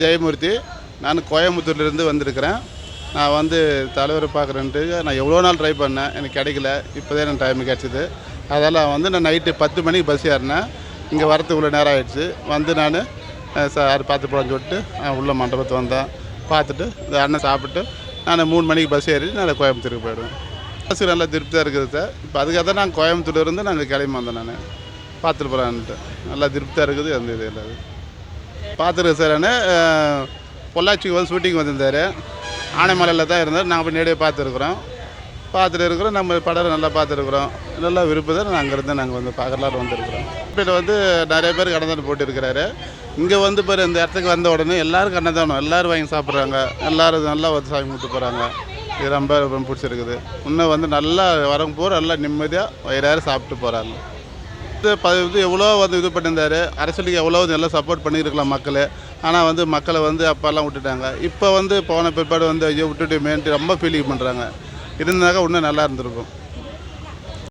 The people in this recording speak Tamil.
ஜெயமூர்த்தி நான் கோயம்புத்தூர்லேருந்து வந்திருக்கிறேன். நான் வந்து தலைவரை பார்க்குறேன்ட்டு நான் எவ்வளோ நாள் ட்ரை பண்ணேன் எனக்கு கிடைக்கல. இப்போ தான் எனக்கு டைம் கிடச்சிது. அதால் வந்து நான் நைட்டு பத்து மணிக்கு பஸ் ஏறினேன். இங்கே வரத்துக்குள்ளே நேரம் ஆயிடுச்சு. வந்து நான் சார் பார்த்து போகலான்னு சொல்லிட்டு நான் உள்ள மண்டபத்தை வந்தேன். பார்த்துட்டு இந்த அண்ணன் சாப்பிட்டு நான் மூணு மணிக்கு பஸ் ஏறி நான் கோயம்புத்தூருக்கு போயிடுவேன். பஸ் நல்லா திருப்தியாக இருக்குது சார் இப்போ அதுக்காக தான் நான் கோயம்புத்தூர்லேருந்து நாங்கள் கிளம்பி வந்தேன் நான். பார்த்துட்டு போகலான்ட்டு. நல்லா திருப்தியாக இருக்குது அந்த இது இல்லாது பார்த்துருக்கேன் சார் நான். பொள்ளாச்சிக்கு வந்து ஷூட்டிங் வந்திருந்தார். ஆனைமலையில் தான் இருந்தார். நாங்கள் போய் நேரடியாக பார்த்துருக்குறோம். பார்த்துட்டு இருக்கிறோம். நம்ம படம் நல்லா பார்த்துருக்குறோம். நல்லா விருப்பத்தை நாங்கள் அங்கேருந்து நாங்கள் வந்து பார்க்கலான்னு வந்திருக்கிறோம். இப்போ வந்து நிறைய பேர் கண்ணதானம் போட்டிருக்கிறாரு. இங்கே வந்து பாரு இந்த இடத்துக்கு வந்த உடனே எல்லாரும் கண்ணதானம் எல்லோரும் வாங்கி சாப்பிட்றாங்க. எல்லோரும் நல்லா வந்து சாமி கும்பிட்டு போகிறாங்க இது ரொம்ப ரொம்ப பிடிச்சிருக்குது. இன்னும் வந்து நல்லா வரவங்க போகிற நல்லா நிம்மதியாக வயிறார சாப்பிட்டு போகிறாங்க இது எவ்வளோ வந்து இது பண்ணியிருந்தாரு? அரசியலுக்கு எவ்வளோ நல்லா சப்போர்ட் பண்ணியிருக்கலாம் மக்கள். ஆனால் வந்து மக்களை வந்து அப்போல்லாம் விட்டுட்டாங்க. இப்போ வந்து போன பிற்பாடு வந்து ஐயோ விட்டுட்டு மேன்ட்டு ரொம்ப ஃபீலிங் பண்ணுறாங்க இருந்தாக்கா இன்னும் நல்லா இருந்திருக்கும்.